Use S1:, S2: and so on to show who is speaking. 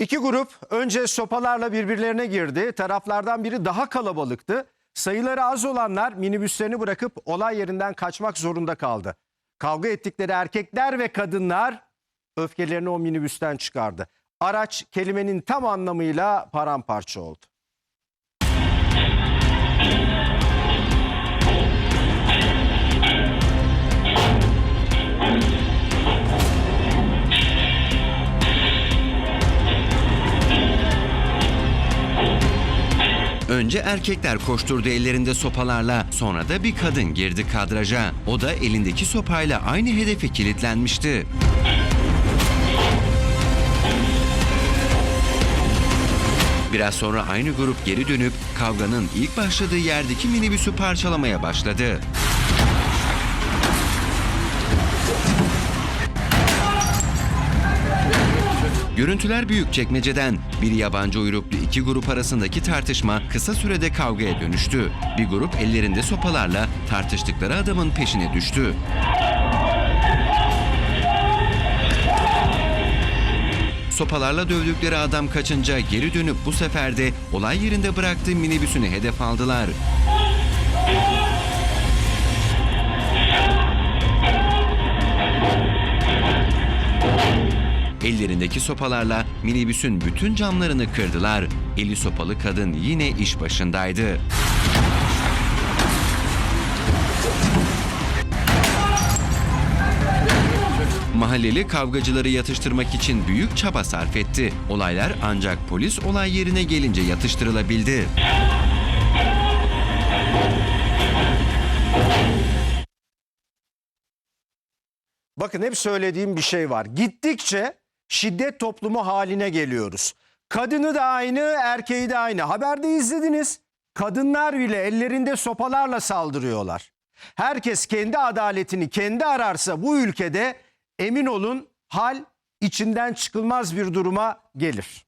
S1: İki grup önce sopalarla birbirlerine girdi. Taraflardan biri daha kalabalıktı. Sayıları az olanlar minibüslerini bırakıp olay yerinden kaçmak zorunda kaldı. Kavga ettikleri erkekler ve kadınlar öfkelerini o minibüsten çıkardı. Araç kelimenin tam anlamıyla paramparça oldu.
S2: Önce erkekler koşturdu ellerinde sopalarla, sonra da bir kadın girdi kadraja. O da elindeki sopayla aynı hedefe kilitlenmişti. Biraz sonra aynı grup geri dönüp kavganın ilk başladığı yerdeki minibüsü parçalamaya başladı. Görüntüler Büyükçekmece'den. Bir yabancı uyruklu iki grup arasındaki tartışma kısa sürede kavgaya dönüştü. Bir grup ellerinde sopalarla tartıştıkları adamın peşine düştü. Sopalarla dövdükleri adam kaçınca geri dönüp bu sefer de olay yerinde bıraktığı minibüsünü hedef aldılar. Ellerindeki sopalarla minibüsün bütün camlarını kırdılar. Eli sopalı kadın yine iş başındaydı. Mahalleli kavgacıları yatıştırmak için büyük çaba sarf etti. Olaylar ancak polis olay yerine gelince yatıştırılabildi.
S1: Bakın hep söylediğim bir şey var. Gittikçe şiddet toplumu haline geliyoruz. Kadını da aynı, erkeği de aynı. Haberde izlediniz. Kadınlar bile ellerinde sopalarla saldırıyorlar. Herkes kendi adaletini kendi ararsa bu ülkede emin olun hal içinden çıkılmaz bir duruma gelir.